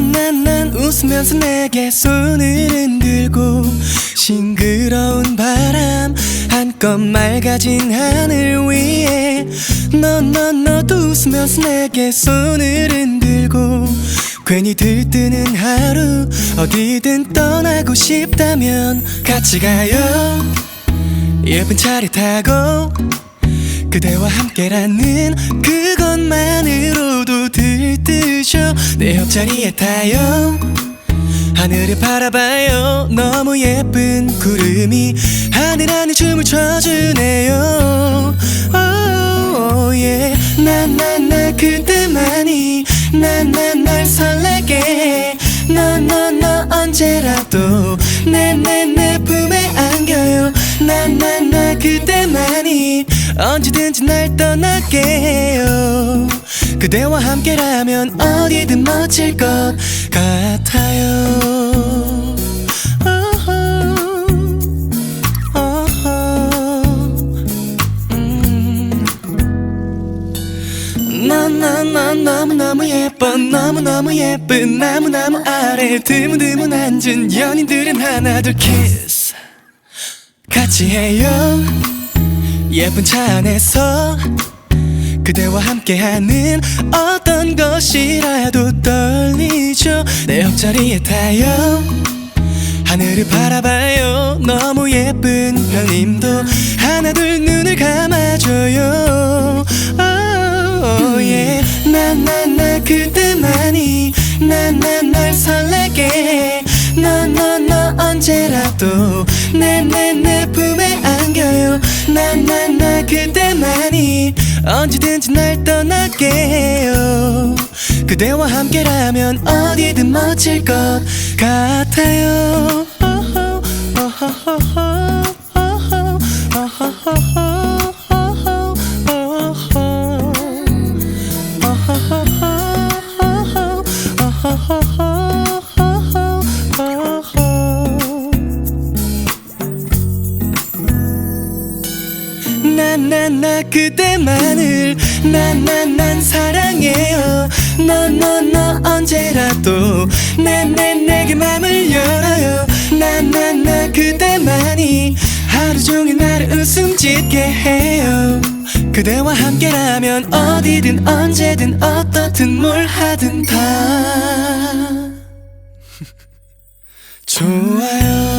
난난난 웃으면서 내게 손을 흔들고 싱그러운 바람 한껏 맑아진 하늘 위에 너너 너도 웃으면서 내게 손을 흔들고 괜히 들뜨는 하루 어디든 떠나고 싶다면 같이 가요. 예쁜 차를 타고 그대와 함께라는 그것만으로도 들뜨셔. 내 옆자리에 타요. 하늘을 바라봐요. 너무 예쁜 구름이 하늘 안에 춤을 춰주네요. Oh, yeah. 나나나 그때만이 나나날 설레게. 너너 너 언제라도 내 내 내 품에 안겨요. 나나나 그때만이 언제든지 날 떠날게요. 그대와 함께라면 어디든 멋질 것 같아요. 어허, 음. 너무너무 예뻐 너무너무 예쁜 나무나무 아래 드문드문 앉은 연인들은 하나 둘 키스. 같이 해요 예쁜 차 안에서 그대와 함께하는 어떤 것이라도 떨리죠. 내 옆자리에 타요. 하늘을 바라봐요. 너무 예쁜 별님도 하나 둘 눈을 감아줘요. Oh, yeah. 나나나 그때만이 나나 날 설레게. 너너 너 언제라도 나나나 그때만이 언제든지 날 떠날게요. 그대와 함께라면 어디든 멋질 것 같아요 나나나 그대만을 나나난 사랑해요. 너 너 너 언제라도 내내 내게 맘을 열어요. 나나나 그대만이 하루 종일 나를 웃음 짓게 해요. 그대와 함께라면 어디든 언제든 어떻든 뭘 하든 다. 좋아요